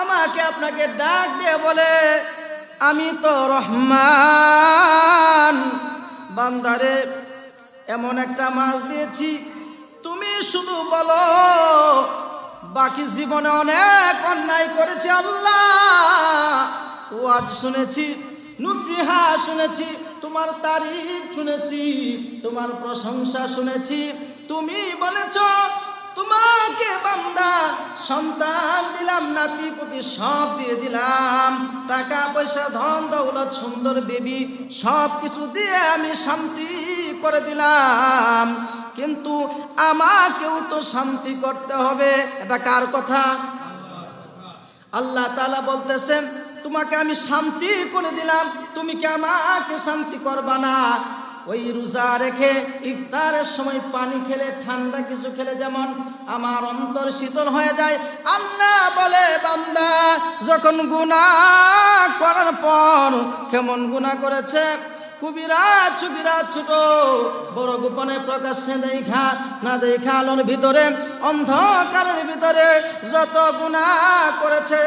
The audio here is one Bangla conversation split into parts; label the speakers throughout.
Speaker 1: আমাকে আপনাকে ডাক দিয়ে বলে, আমি তো রহমান। বান্দারে, এমন একটা মাছ দিয়েছি। তুমি শুধু বলো, বাকি জীবনে অনেক অন্যায় করেছি আল্লাহ। ওয়াজ শুনেছি, নুসিহা শুনেছি, তোমার তারিফ শুনেছি, তোমার প্রশংসা শুনেছি। তুমি বলেছ তোমাকে বান্দা সন্তান দিলাম, নাতি পুতি সব দিয়ে দিলাম। টাকা পয়সা, ধন দৌলত, সুন্দর বেবি সব কিছু দিয়ে আমি শান্তি করে দিলাম। কিন্তু আমাকেও তো শান্তি করতে হবে, এটা কার কথা? আল্লাহ তালা বলতেছেন, তোমাকে আমি শান্তি করে দিলাম, তুমি কি আমাকে শান্তি করবা না? ওই রোজা রেখে ইফতারের সময় পানি খেলে, ঠান্ডা কিছু খেলে যেমন আমার অন্তর শীতল হয়ে যায়, আল্লাহ বলে, বান্দা, যখন গুণা করার পর কেমন গুণা করেছে? কুবিরা, চুবিরা, ছোট, বড় গোপনে প্রকাশ্যে দেখা, না দেখা আলোর ভিতরে, অন্ধকারের ভিতরে যত গুণা করেছে,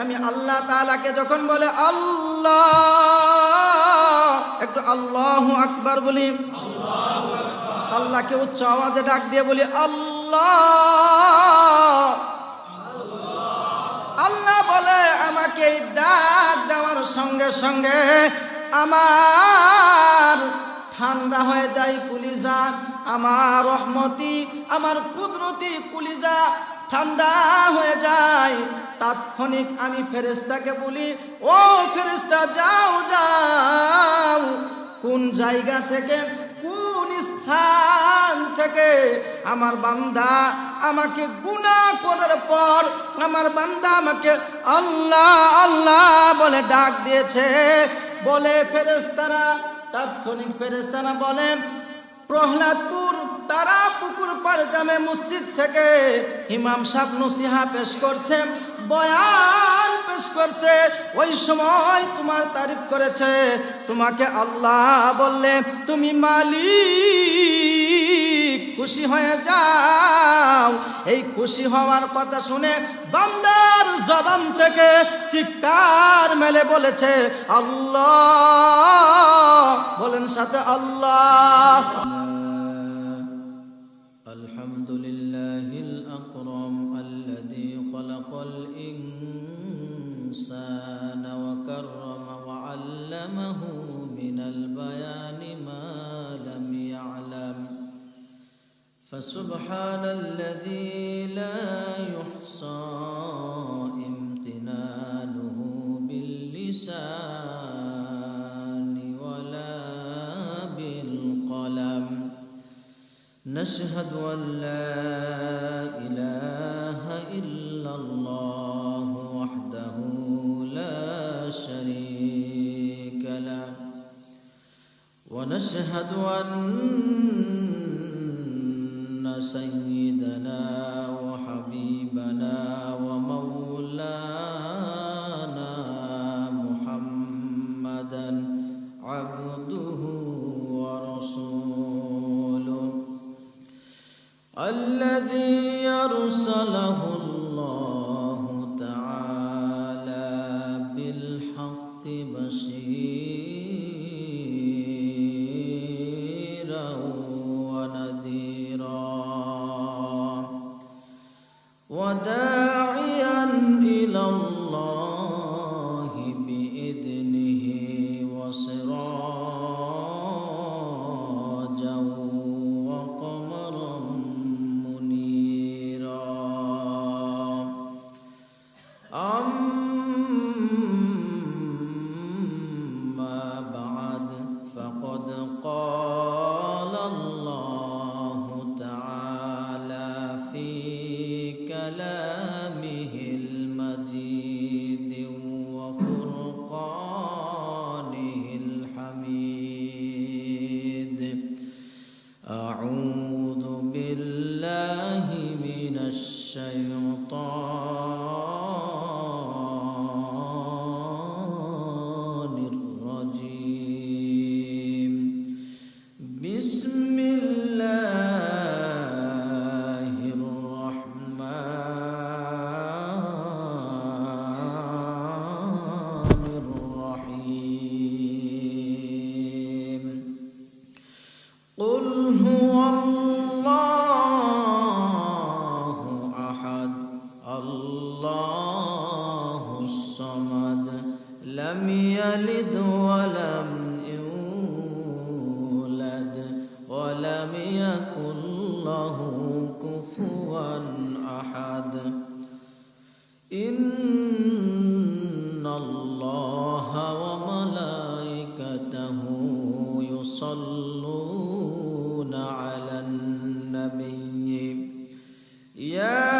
Speaker 1: আমি আল্লাহ তালাকে যখন বলে, আল্লাহ একটু আল্লাহ আকবার বলি। আল্লাহকে উচ্চ আওয়াজে ডাক দিয়ে বলি, আল্লাহ। আল্লাহ বলে, আমাকে ডাক দেওয়ার সঙ্গে সঙ্গে আমার ঠান্ডা হয়ে যায় কুলিজা, আমার রহমতি, আমার কুদরতি কুলিজা ঠান্ডা হয়ে যায়, তাৎক্ষণিক আমি ফেরেস্তাকে বলি, ও ফেরেস্তা যাও যাও, কোন জায়গা থেকে, কোন স্থান থেকে আমার বান্দা আমাকে গুনাহ করার পর আমার বান্দা আমাকে আল্লাহ আল্লাহ বলে ডাক দিয়েছে। বলে ফেরেস্তারা তাৎক্ষণিক ফেরেস্তারা বলে প্রহ্লাদপুর তারা পুকুর পাড় জামে মসজিদ থেকে ইমাম সাহ নসিহা পেশ করছে, বয়ান পেশ করছে, ওই সময় তোমার তারিফ করেছে, তোমাকে আল্লাহ বললে তুমি মালিক, খুশি হয়ে যাও। এই খুশি হওয়ার কথা শুনে বান্দার জবান থেকে চিৎকার মেলে বলেছে, আল্লাহ। বলেন সাথে আল্লাহ।
Speaker 2: من البيان ما لم يعلم فسبحان الذي لا يحصى امتنانه باللسان ولا بالقلم نشهد أن لا ونشهد أن سيدنا وحبيبنا ومولانا محمدا عبده ورسوله الذي أرسله وداعيا إلى الله بإذنه وسراجا وقمرا منيرا. أما ولم يولد ولم يكن له كفوا أحد. إن الله وملائكته يصلون على النبي. يا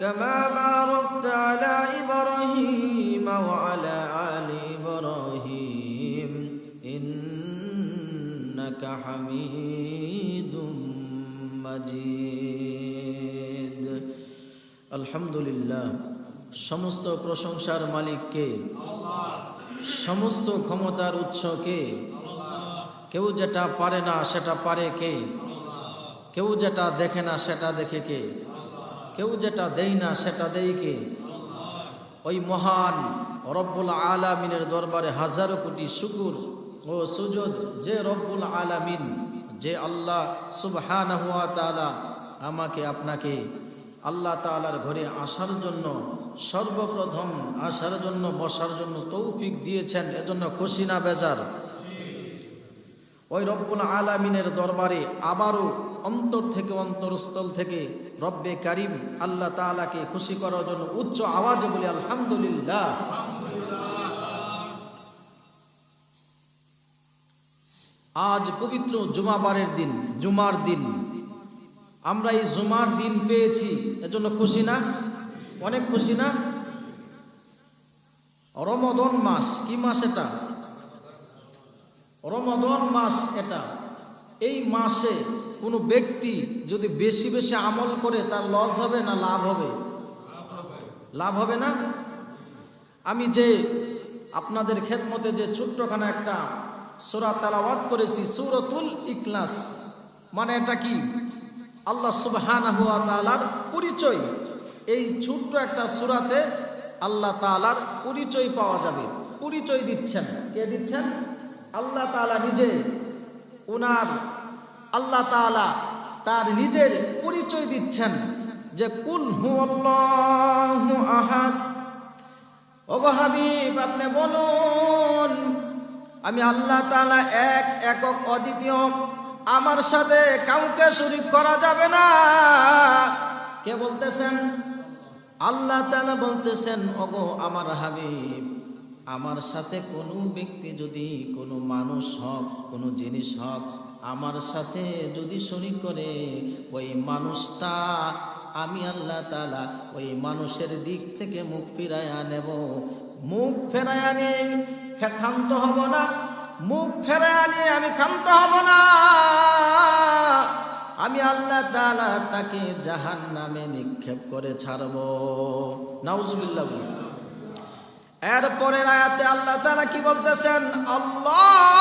Speaker 2: كما باركت على إبراهيم وعلى آل إبراهيم إنك حميد مجيد الحمد لله সমস্ত প্রশংসার মালিক কে সমস্ত ক্ষমতার উৎস কে কেউ যেটা পারে না সেটা পারে কে কেউ যেটা দেখে না সেটা দেখে কে কেউ যেটা দেই না, সেটা দেই কে? ওই মহান রব্বুল আলামিনের দরবারে হাজারো কোটি শুকুর ও সুজদ। যে রব্বুল আলামিন, যে আল্লাহ সুবহানাহু ওয়া তাআলা আমাকে আপনাকে আল্লাহ তালার ঘরে আসার জন্য, সর্বপ্রথম আসার জন্য, বসার জন্য তৌফিক দিয়েছেন। এজন্য খুশি না বেজার। ওই রব্বুল আলামিনের দরবারে আবারও অন্তর থেকে অন্তরস্থল থেকে রব্বে কারিম আল্লাহ তাআলাকে খুশি করার জন্য উচ্চ আওয়াজে বলি, আলহামদুলিল্লাহ। আজ পবিত্র জুমাবারের দিন, জুমার দিন। আমরা এই জুমার দিন পেয়েছি, এজন্য খুশি না? অনেক খুশি না? রমদন মাস, কি মাস এটা? রমদন মাস এটা। এই মাসে কোনো ব্যক্তি যদি বেশি বেশি আমল করে, তার লস হবে না লাভ হবে? লাভ হবে না? আমি যে আপনাদের খেদমতে যে ছোট্টখানা একটা সুরা তালাওয়াত করেছি, সুরতুল ইকলাস মানে এটা কি? আল্লাহ সুবহানাহু ওয়া তাআলার পরিচয়। এই ছোট্ট একটা সূরাতে আল্লাহ তালার পরিচয় পাওয়া যাবে। পরিচয় দিচ্ছেন। কে দিচ্ছেন? আল্লাহ তাআলা নিজে ওনার আল্লাহ তাআলা তার নিজের পরিচয় দিচ্ছেন যে, কুল হুয়াল্লাহু আহাদ। ওগো হাবিব, আপনি বলুন, আমি আল্লাহ তালা এক একক অদ্বিতীয়, আমার সাথে কাউকে শরীক করা যাবে না। কে বলতেছেন? আল্লাহ তালা বলতেছেন, ওগো আমার হাবিব আমার সাথে কোনো ব্যক্তি যদি কোনো মানুষ হক, কোনো জিনিস হক, আমার সাথে যদি শরীক করে, ওই মানুষটা আমি আল্লাহ তাআলা ওই মানুষের দিক থেকে মুখ ফিরাইয়া নেব। মুখ ফেরাইয়া নিয়ে ক্ষান্ত হব না। মুখ ফেরাইয়া নিয়ে আমি ক্ষান্ত হব না। আমি আল্লাহ তাআলা তাকে জাহান নামে নিক্ষেপ করে ছাড়ব। নাউজুবিল্লাহ বলি। এরপরের আয়াতে আল্লাহ তাআলা কি বলতেছেন? আল্লাহ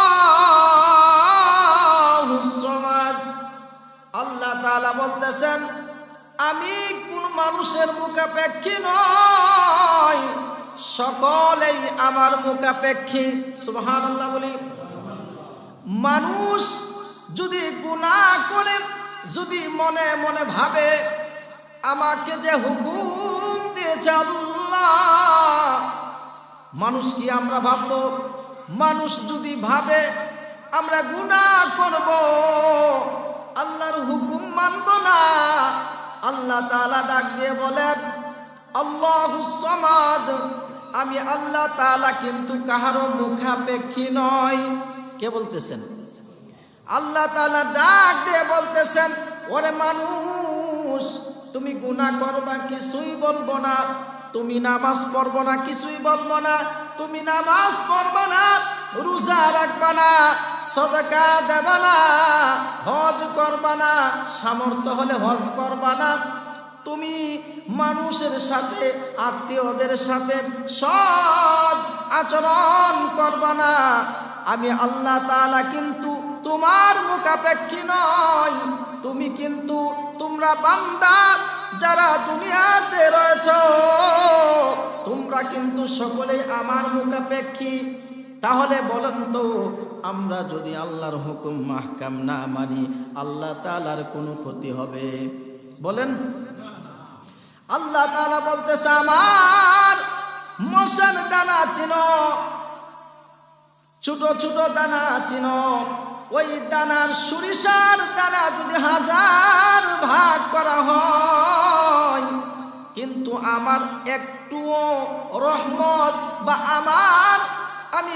Speaker 2: আল্লাহ তালা বলতেছেন, আমি কোন মানুষের মুখাপেক্ষী নয় সকলেই আমার মুখাপেক্ষী। সুবহানাল্লাহ বলি। মানুষ যদি গুনাহ করে, যদি মনে মনে ভাবে, আমাকে যে হুকুম দিয়েছে আল্লাহ মানুষ কি আমরা ভাবব? মানুষ যদি ভাবে, আমরা গুনাহ করব। আল্লাহর হুকুম মানব না। আল্লাহ তালা ডাক দিয়ে বলেন আল্লাহুস সামাদ। আমি আল্লাহ তালা কিন্তু কাহারও মুখাপেক্ষী নয় কে বলতেছেন? আল্লাহ তালা ডাক দিয়ে বলতেছেন, ওরে মানুষ,
Speaker 1: তুমি গুনাহ করবা, কিছুই বলব না। তুমি নামাজ পড়ব না, কিছুই বলব না। তুমি নামাজ পড়বা না, রোজা রাখবা না, সদকা দেবা না, হজ করবা না, সামর্থ্য হলে হজ করবা না। তুমি মানুষের সাথে, আত্মীয়দের সাথে সৎ আচরণ করবা না। আমি আল্লাহ তাআলা কিন্তু তোমার মুখাপেক্ষী নয় তুমি কিন্তু তোমরা বান্দা যারা দুনিয়াতে রয়েছ, তোমরা কিন্তু সকলেই আমার মুখাপেক্ষী। তাহলে বলেন তো, আমরা যদি আল্লাহর হুকুম মাহকাম না মানি, আল্লাহ তালার কোনো ক্ষতি হবে? বলেন। আল্লাহ তালা বলতেছে, আমার মশার ডানা চিনো ছোট ছোট দানা চিনো ওই দানার সরিষার দানা যদি হাজার ভাগ করা হয় কিন্তু আমার একটুও রহমত বা আমার আমি